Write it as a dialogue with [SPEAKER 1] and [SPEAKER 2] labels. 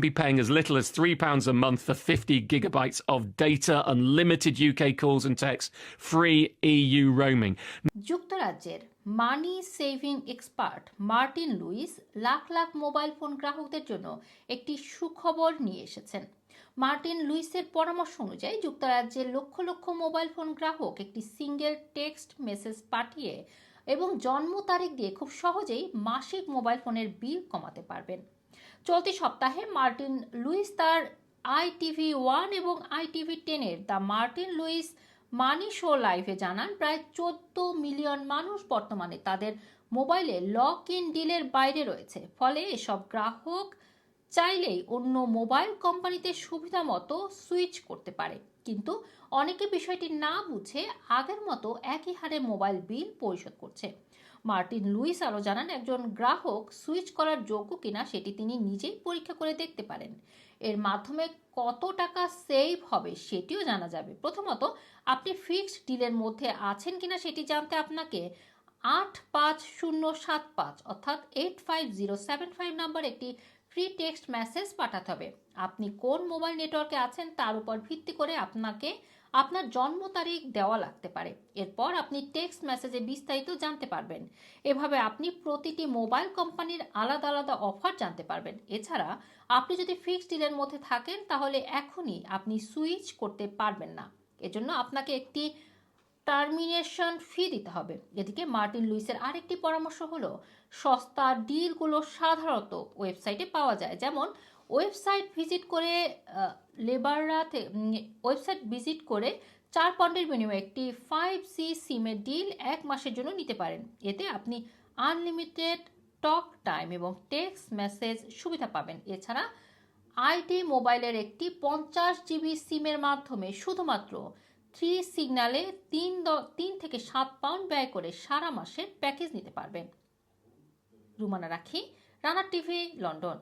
[SPEAKER 1] be paying as little as £3 a month for 50 gigabytes of data, unlimited UK calls and texts, free EU roaming.
[SPEAKER 2] যুক্তরাজ্যের money saving expert Martin Lewis lakh lakh mobile phone গ্রাহকদের জন্য একটি সুখবর নিয়ে এসেছেন Martin লুইসের পরামর্শ অনুযায়ী যুক্তরাজ্যের লক্ষ লক্ষ মোবাইল ফোন গ্রাহক একটি সিঙ্গেল টেক্সট মেসেজ পাঠিয়ে এবং জন্ম তারিখ দিয়ে খুব সহজেই মাসিক মোবাইল ফোনের বিল কমাতে পারবেন চলতি সপ্তাহে মার্টিন লুইস তার আইটিভি ওয়ান এবং আইটিভি টেনের the Martin Lewis money show লাইভে জানান, প্রায় চোদ্দ মিলিয়ন মানুষ বর্তমানে তাদের মোবাইলে লক ইন ডিলের বাইরে রয়েছে। ফলে এসব গ্রাহক চাইলেই অন্য মোবাইল কোম্পানিতে সুবিধা মতো সুইচ করতে পারে। কিন্তু অনেকে বিষয়টি না বুঝে আগের মতো একই হারে মোবাইল বিল পরিশোধ করছে। মার্টিন লুইস আরও জানান, একজন গ্রাহক সুইচ করার যোগ্য কিনা সেটি তিনি নিজেই পরীক্ষা করে দেখতে পারেন। এর মাধ্যমে কত টাকা সেভ হবে সেটিও জানা যাবে। প্রথমত, আপনি ফিক্সড ডিলের মধ্যে আছেন কিনা সেটি জানতে আপনাকে আট পাঁচ শূন্য সাত পাঁচ, অর্থাৎ eight five zero seven five number একটি ফ্রি টেক্সট মেসেজ পাঠাতে হবে। আপনি কোন মোবাইল নেটওয়ার্কে আছেন তার উপর ভিত্তি করে আপনাকে আপনার জন্ম তারিখ দেওয়া লাগতে পারে। এরপর আপনি টেক্সট মেসেজে বিস্তারিত জানতে পারবেন। এভাবে আপনি প্রতিটি মোবাইল কোম্পানির আলাদা আলাদা অফার জানতে পারবেন। এছাড়া আপনি যদি ফিক্সড ডিলের মধ্যে থাকেন, তাহলে এখনই আপনি সুইচ করতে পারবেন না। এজন্য আপনাকে একটি টার্মিনেশন ফি দিতে হবে। এদিকে মার্টিন লুইসের আরেকটি পরামর্শ হলো, সস্তা ডিলগুলো সাধারণত ওয়েবসাইটে পাওয়া যায়। যেমন, ওয়েবসাইট ভিজিট করে লেবাররা ওয়েবসাইট ভিজিট করে চার পয়েন্টের বিনিময়ে একটি ফাইভ সি সিমের ডিল এক মাসের জন্য নিতে পারেন। এতে আপনি আনলিমিটেড টক টাইম এবং টেক্সট মেসেজ সুবিধা পাবেন। এছাড়া আইটি মোবাইলের একটি পঞ্চাশ জিবি সিমের মাধ্যমে শুধুমাত্র থ্রি সিগনালে তিন তিন থেকে সাত পাউন্ড ব্যয় করে সারা মাসের প্যাকেজ নিতে পারবেন। রুমানা রাখি, রানা টিভি লন্ডন